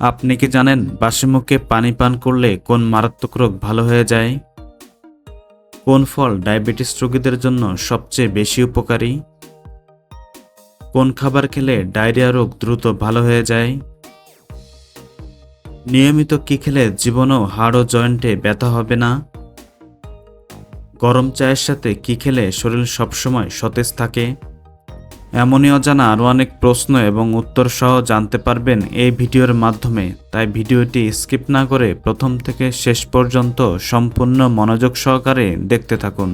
আপনি কি জানেন বাসি মুখে পানি পান করলে কোন মারাত্মক রোগ ভালো হয়ে যায়? কোন ফল ডায়াবেটিস রোগীদের জন্য সবচেয়ে বেশি উপকারী? কোন খাবার খেলে ডায়রিয়া রোগ দ্রুত ভালো হয়ে যায়? নিয়মিত কি খেলে জীবনেও হাড় ও জয়েন্টে ব্যথা হবে না? গরম চায়ের সাথে কি খেলে শরীর সবসময় সতেজ থাকে? এমনই অজানা আরও অনেক প্রশ্ন এবং উত্তর সহ জানতে পারবেন এই ভিডিওর মাধ্যমে। তাই ভিডিওটি স্কিপ না করে প্রথম থেকে শেষ পর্যন্ত সম্পূর্ণ মনোযোগ সহকারে দেখতে থাকুন।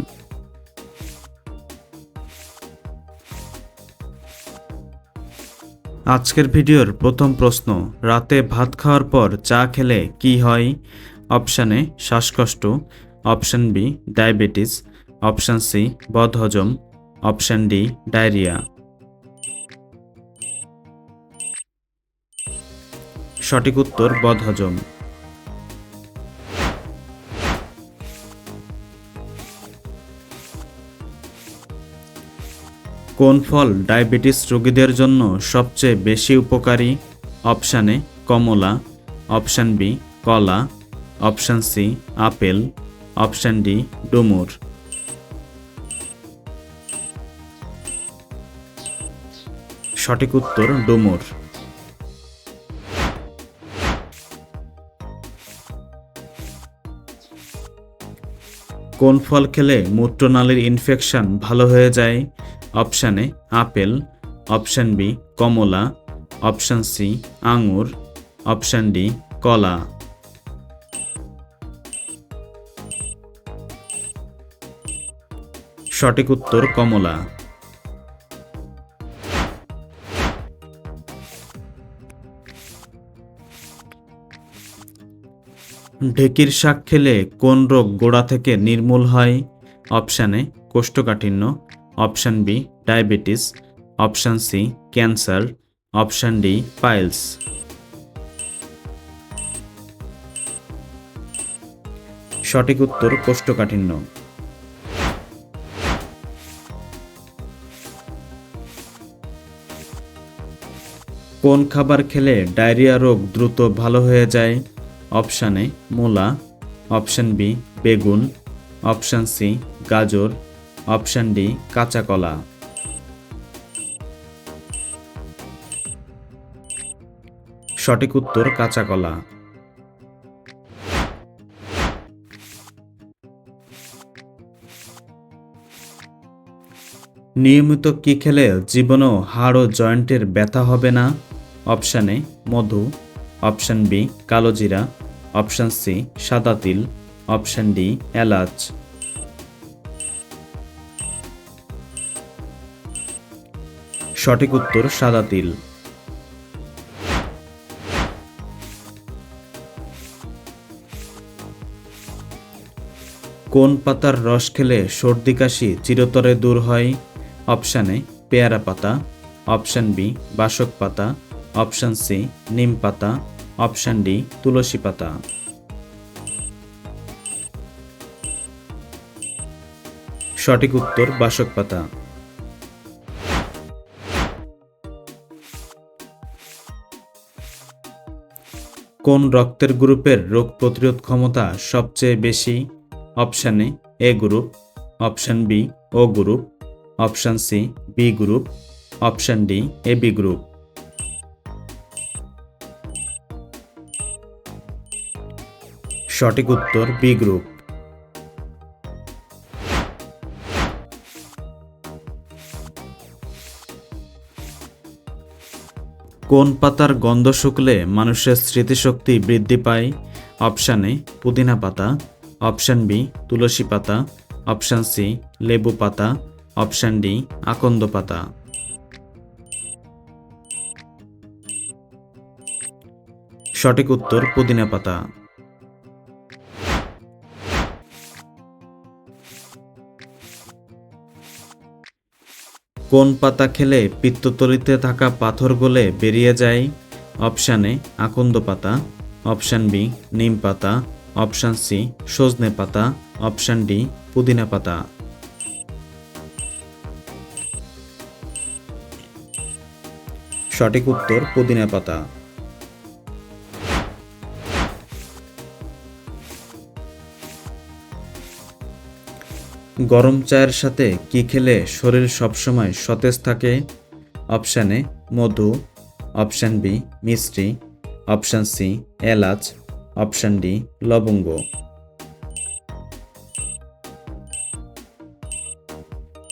আজকের ভিডিওর প্রথম প্রশ্ন, রাতে ভাত খাওয়ার পর চা খেলে কি হয়? অপশানে শ্বাসকষ্ট। Option B, diabetes. Option C, বদহজম। Option D, diarrhoea. সঠিক উত্তর বদহজম। কোন ফল ডায়াবেটিস রোগীদের জন্য সবচেয়ে বেশি উপকারী? অপশান কমলা, অপশান বি, কলা, option C, apple, option D, ডুমুর। সঠিক উত্তর ডুমুর। কোন ফল খেলে মূত্রনালীর ইনফেকশন ভালো হয়ে যায়? Option A apple option B Kamala. Option C আঙুর অপশান ডি কলা। সঠিক উত্তর কমলা। ঢেকির শাক খেলে কোন রোগ গোড়া থেকে নির্মূল হয়? অপশান এ, কোষ্ঠকাঠিন্য। Option B, diabetes. Option C, cancer. Option D, piles. সঠিক উত্তর, কোষ্ঠকাঠিন্য। কোন খাবার খেলে ডায়রিয়া রোগ দ্রুত ভালো হয়ে যায়? অপশান এ মূলা, অপশান বি বেগুন, অপশান সি গাজর, অপশান ডি কাঁচা কলা। সঠিক উত্তর কাঁচা কলা। নিয়মিত কি খেলে জীবনেও হাড় ও জয়েন্টের ব্যথা হবে না? অপশানে মধু অপশান বি কালোজিরা অপশান সি, সাদা তিল। অপশান ডি, এলাচ। সঠিক উত্তর, সাদা তিল। কোন পাতার রস খেলে সর্দি কাশি চিরতরে দূর হয়? অপশানে পেয়ারা পাতা। অপশান বি, বাসক পাতা। অপশান সি, নিম পাতা। অপশান ডি, তুলসী পাতা। সঠিক উত্তর, বাসক পাতা। কোন রক্তের গ্রুপের রোগ প্রতিরোধ ক্ষমতা সবচেয়ে বেশি? Option A group. Option B, O group. Option C, B group. Option D, A B group. সঠিক উত্তর বি গ্রুপ। কোন পাতার গন্ধ শুকলে মানুষের স্মৃতিশক্তি বৃদ্ধি পায়? অপশান এ, পুদিনা পাতা। অপশান বি, তুলসী পাতা। অপশান সি, লেবু পাতা। অপশান ডি, আকন্দ পাতা। সঠিক উত্তর পুদিনা পাতা। কোন পাতা খেলে পিত্ততলিতে থাকা পাথর গলে বেরিয়ে যায়? অপশান এ, আকন্দ পাতা। অপশান বি, নিম পাতা। অপশান সি, সজনে পাতা। অপশান ডি, পুদিনা পাতা। সঠিক উত্তর, পুদিনা পাতা। গরম চায়ের সাথে কি খেলে শরীর সবসময় সতেজ থাকে? অপশান এ, মধু। অপশান বি, মিষ্টি। অপশান সি, এলাচ। অপশান ডি, লবঙ্গ।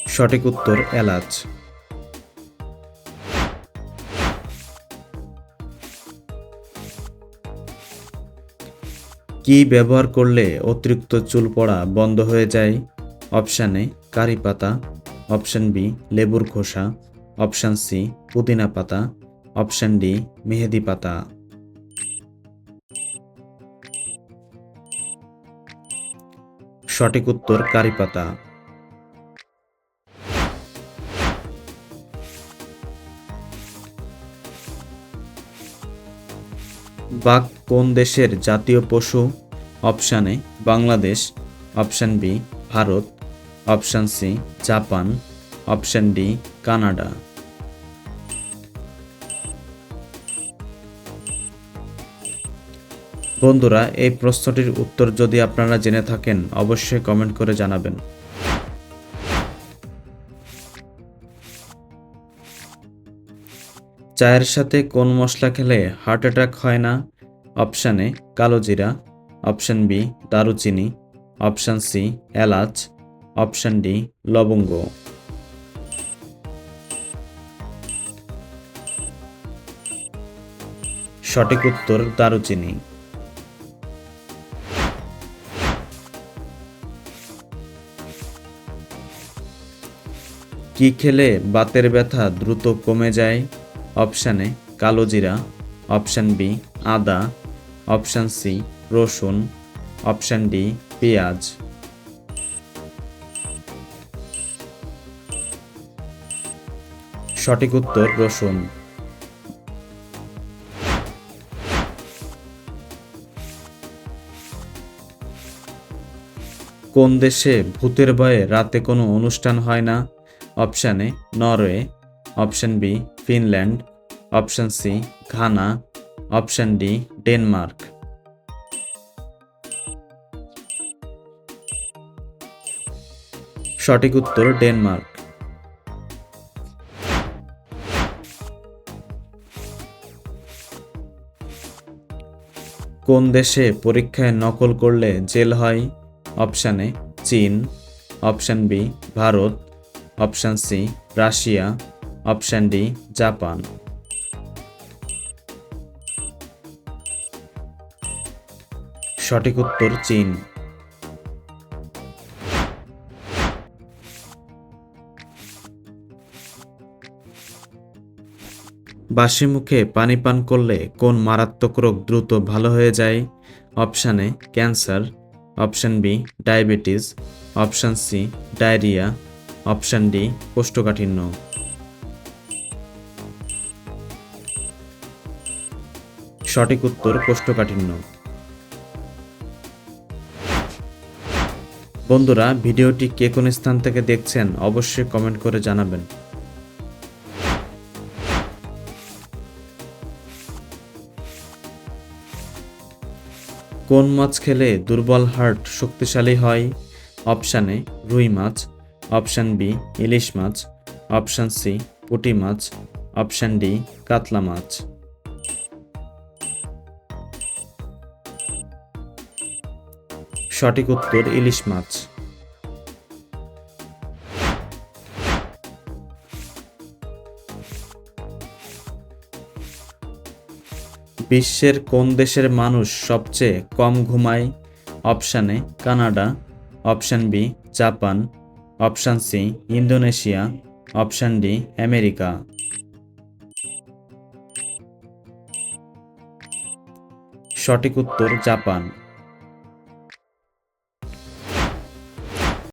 সঠিক উত্তর, এলাচ। কি ব্যবহার করলে অতিরিক্ত চুল পড়া বন্ধ হয়ে যায়? অপশান এ, কারি পাতা, অপশান বি, লেবুর খোসা, অপশান সি, পুদিনা পাতা, অপশান ডি, মেহেদি পাতা। সঠিক উত্তর, কারি পাতা। বাঘ কোন দেশের জাতীয় পশু? Option A, Bangladesh. Option B, Bharat. Option C, Japan. Option D, Canada. বন্ধুরা, এই প্রশ্নটির উত্তর যদি আপনারা জেনে থাকেন, অবশ্যই কমেন্ট করে জানাবেন। চায়ের সাথে কোন মশলা খেলে হার্ট অ্যাটাক হয় না? অপশান এ, কালো জিরা। অপশান বি, দারুচিনি। অপশান সি, এলাচ। অপশান ডি, লবঙ্গ। সঠিক উত্তর দারুচিনি। কি খেলে বাতের ব্যথা দ্রুত কমে যায়? অপশানে কালো জিরা। অপশান বি, আদা। অপশান সি, রসুন। অপশান ডি, পেঁয়াজ। সঠিক উত্তর রসুন। কোন দেশে ভূতের ভয়ে রাতে কোনো অনুষ্ঠান হয় না? Option A, Norway. Option B, Finland. Option C, Ghana. Option D, Denmark. সঠিক উত্তর ডেনমার্ক। কোন দেশে পরীক্ষায় নকল করলে জেল হয়? অপশান এ, চীন। Option B, Bharat. Option C, Russia. Option D, Japan. সঠিক উত্তর চীন। বাসি মুখে পানি পান করলে কোন মারাত্মক রোগ দ্রুত ভালো হয়ে যায়? Option A, cancer. Option B, diabetes. Option C, diarrhoea. Option D, কোষ্ঠকাঠিন্য। সঠিক উত্তর, কোষ্ঠকাঠিন্য। বন্ধুরা, ভিডিওটি কে কোন স্থান থেকে দেখছেন অবশ্যই কমেন্ট করে জানাবেন। কোন মাছ খেলে দুর্বল হার্ট শক্তিশালী হয়? অপশান এ, রুই মাছ। অপশান বি, ইলিশ মাছ। অপশান সি, পুটি মাছ। অপশান ডি, কাতলা মাছ। সঠিক উত্তর ইলিশ মাছ। বিশ্বের কোন দেশের মানুষ সবচেয়ে কম ঘুমায়? Option A, Canada. Option B, Japan. Option C, Indonesia. Option D, America. সঠিক উত্তর জাপান।